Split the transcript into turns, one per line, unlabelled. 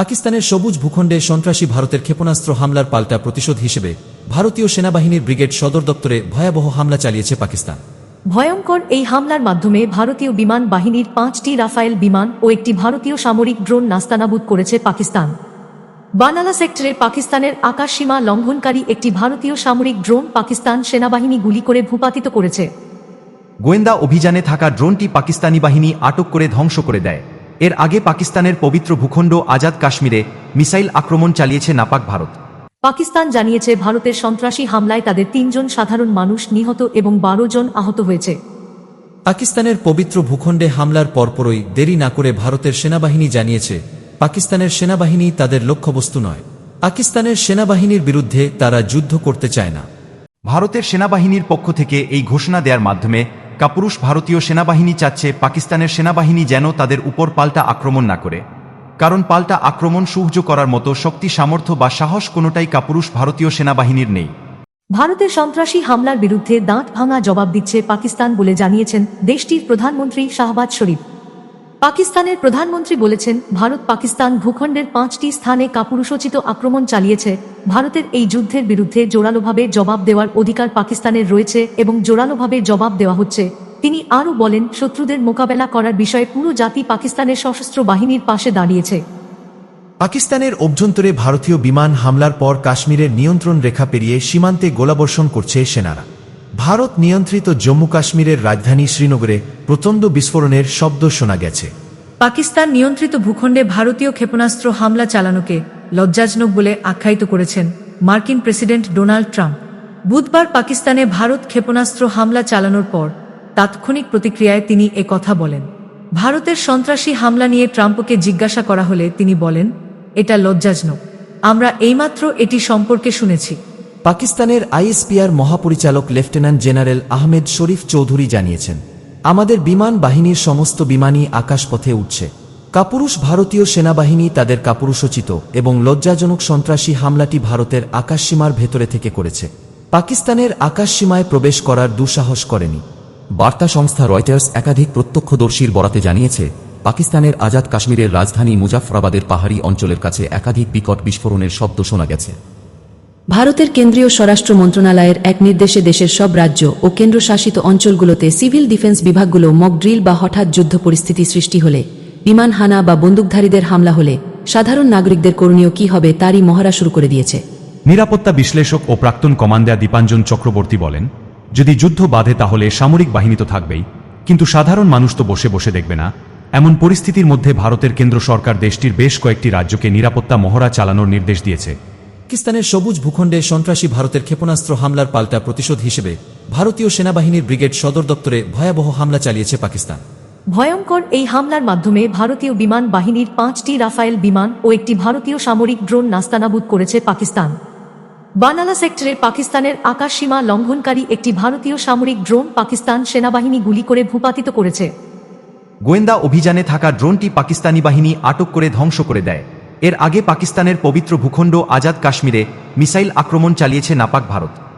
পাকিস্তানের সবুজ ভূখণ্ডে সন্ত্রাসী ভারতের ক্ষেপণাস্ত্র হামলার পাল্টা প্রতিশোধ হিসেবে ভারতীয় সেনাবাহিনীর ব্রিগেড সদর দপ্তরে ভয়াবহ হামলা চালিয়েছে পাকিস্তান।
ভয়ঙ্কর এই হামলার মাধ্যমে ভারতীয় বিমান বাহিনীর পাঁচটি রাফায়েল বিমান ও একটি ভারতীয় সামরিক ড্রোন নাস্তানাবুদ করেছে পাকিস্তান। বানালা সেক্টরে পাকিস্তানের আকাশসীমা লঙ্ঘনকারী একটি ভারতীয় সামরিক ড্রোন পাকিস্তান সেনাবাহিনী গুলি করে ভূপাতিত করেছে।
গোয়েন্দা অভিযানে থাকা ড্রোনটি পাকিস্তানি বাহিনী আটক করে ধ্বংস করে দেয়। এর আগে পাকিস্তানের পবিত্র ভূখণ্ড আজাদ কাশ্মীরে মিসাইল আক্রমণ চালিয়েছে নাপাক ভারত।
পাকিস্তান জানিয়েছে ভারতের সন্ত্রাসী হামলায় তাদের তিনজন সাধারণ মানুষ নিহত এবং বারো জন আহত হয়েছে।
পাকিস্তানের পবিত্র ভূখণ্ডে হামলার পরপরই দেরি না করে ভারতের সেনাবাহিনী জানিয়েছে পাকিস্তানের সেনাবাহিনী তাদের লক্ষ্যবস্তু নয়। পাকিস্তানের সেনাবাহিনীর বিরুদ্ধে তারা যুদ্ধ করতে চায় না।
ভারতের সেনাবাহিনীর পক্ষ থেকে এই ঘোষণা দেওয়ার মাধ্যমে কাপুরুষ ভারতীয় সেনাবাহিনী চাচ্ছে পাকিস্তানের সেনাবাহিনী যেন তাদের উপর পাল্টা আক্রমণ না করে। কারণ পাল্টা আক্রমণ সহ্য করার মতো শক্তি, সামর্থ্য বা সাহস কোনোটাই কাপুরুষ ভারতীয় সেনাবাহিনীর নেই।
ভারতের সন্ত্রাসী হামলার বিরুদ্ধে দাঁত ভাঙা জবাব দিচ্ছে পাকিস্তান বলে জানিয়েছেন দেশটির প্রধানমন্ত্রী শাহবাজ শরীফ। পাকিস্তানের প্রধানমন্ত্রী বলেছেন, ভারত পাকিস্তান ভূখণ্ডের পাঁচটি স্থানে কাপুরুষোচিত আক্রমণ চালিয়েছে। ভারতের এই যুদ্ধের বিরুদ্ধে জোরালোভাবে জবাব দেওয়ার অধিকার পাকিস্তানের রয়েছে এবং জোরালোভাবে জবাব দেওয়া হচ্ছে। তিনি আরও বলেন, শত্রুদের মোকাবেলা করার বিষয়ে পুরো জাতি পাকিস্তানের সশস্ত্র বাহিনীর পাশে দাঁড়িয়েছে।
পাকিস্তানের অভ্যন্তরে ভারতীয় বিমান হামলার পর কাশ্মীরের নিয়ন্ত্রণ রেখা পেরিয়ে সীমান্তে গোলাবর্ষণ করছে সেনারা। ভারত নিয়ন্ত্রিত জম্মু কাশ্মীরের রাজধানী শ্রীনগরে প্রচণ্ড বিস্ফোরণের শব্দ শোনা গেছে।
পাকিস্তান নিয়ন্ত্রিত ভূখণ্ডে ভারতীয় ক্ষেপণাস্ত্র হামলা চালানোকে লজ্জাজনক বলে আখ্যায়িত করেছেন মার্কিন প্রেসিডেন্ট ডোনাল্ড ট্রাম্প। বুধবার পাকিস্তানে ভারত ক্ষেপণাস্ত্র হামলা চালানোর পর তাৎক্ষণিক প্রতিক্রিয়ায় তিনি এ কথা বলেন। ভারতের সন্ত্রাসী হামলা নিয়ে ট্রাম্পকে জিজ্ঞাসা করা হলে তিনি বলেন, এটা লজ্জাজনক। আমরা এইমাত্র এটি সম্পর্কে শুনেছি।
পাকিস্তানের আইএসপিআর মহাপরিচালক লেফটেন্যান্ট জেনারেল আহমেদ শরীফ চৌধুরী জানিয়েছেন, আমাদের বিমান বাহিনীর সমস্ত বিমানই আকাশপথে উঠছে কাপুরুষ ভারতীয় সেনাবাহিনী তাদের কাপুরুষোচিত এবং লজ্জাজনক সন্ত্রাসী হামলাটি ভারতের আকাশসীমার ভেতরে থেকে করেছে। পাকিস্তানের আকাশসীমায় প্রবেশ করার দুঃসাহস করেনি।
বার্তা সংস্থা রয়টার্স একাধিক প্রত্যক্ষদর্শীর বরাতে জানিয়েছে, পাকিস্তানের আজাদ কাশ্মীরের রাজধানী মুজাফরাবাদের পাহাড়ি অঞ্চলের কাছে একাধিক বিকট বিস্ফোরণের শব্দ শোনা গেছে।
ভারতের কেন্দ্রীয় স্বরাষ্ট্র মন্ত্রণালয়ের এক নির্দেশে দেশের সব রাজ্য ও কেন্দ্রশাসিত অঞ্চলগুলোতে সিভিল ডিফেন্স বিভাগগুলো মক ড্রিল বা হঠাৎ যুদ্ধ পরিস্থিতি সৃষ্টি হলে, বিমান হানা বা বন্দুকধারীদের হামলা হলে সাধারণ নাগরিকদের করণীয় কি হবে তারই মহড়া শুরু করে দিয়েছে।
নিরাপত্তা বিশ্লেষক ও প্রাক্তন কমান্ডার দীপাঞ্জন চক্রবর্তী বলেন, যদি যুদ্ধ বাধে তাহলে সামরিক বাহিনী তো থাকবেই, কিন্তু সাধারণ মানুষ তো বসে বসে দেখবে না। এমন পরিস্থিতির মধ্যে ভারতের কেন্দ্র সরকার দেশটির বেশ কয়েকটি রাজ্যকে নিরাপত্তা মহড়া চালানোর নির্দেশ দিয়েছে।
পাকিস্তানের সবুজ ভূখণ্ডে সন্ত্রাসী ভারতের ক্ষেপণাস্ত্র হামলার পাল্টা প্রতিশোধ হিসেবে ভারতীয় সেনাবাহিনীর ব্রিগেড সদর দপ্তরে ভয়াবহ হামলা চালিয়েছে পাকিস্তান।
ভয়ঙ্কর এই হামলার মাধ্যমে ভারতীয় বিমান বাহিনীর পাঁচটি রাফায়েল বিমান ও একটি ভারতীয় সামরিক ড্রোন নাস্তানাবুদ করেছে পাকিস্তান। বানালা সেক্টরে পাকিস্তানের আকাশসীমা লঙ্ঘনকারী একটি ভারতীয় সামরিক ড্রোন পাকিস্তান সেনাবাহিনী গুলি করে ভূপাতিত করেছে।
গোয়েন্দা অভিযানে থাকা ড্রোনটি পাকিস্তানি বাহিনী আটক করে ধ্বংস করে দেয়। এর আগে পাকিস্তানের পবিত্র ভূখণ্ড আজাদ কাশ্মীরে মিসাইল আক্রমণ চালিয়েছে নাপাক ভারত।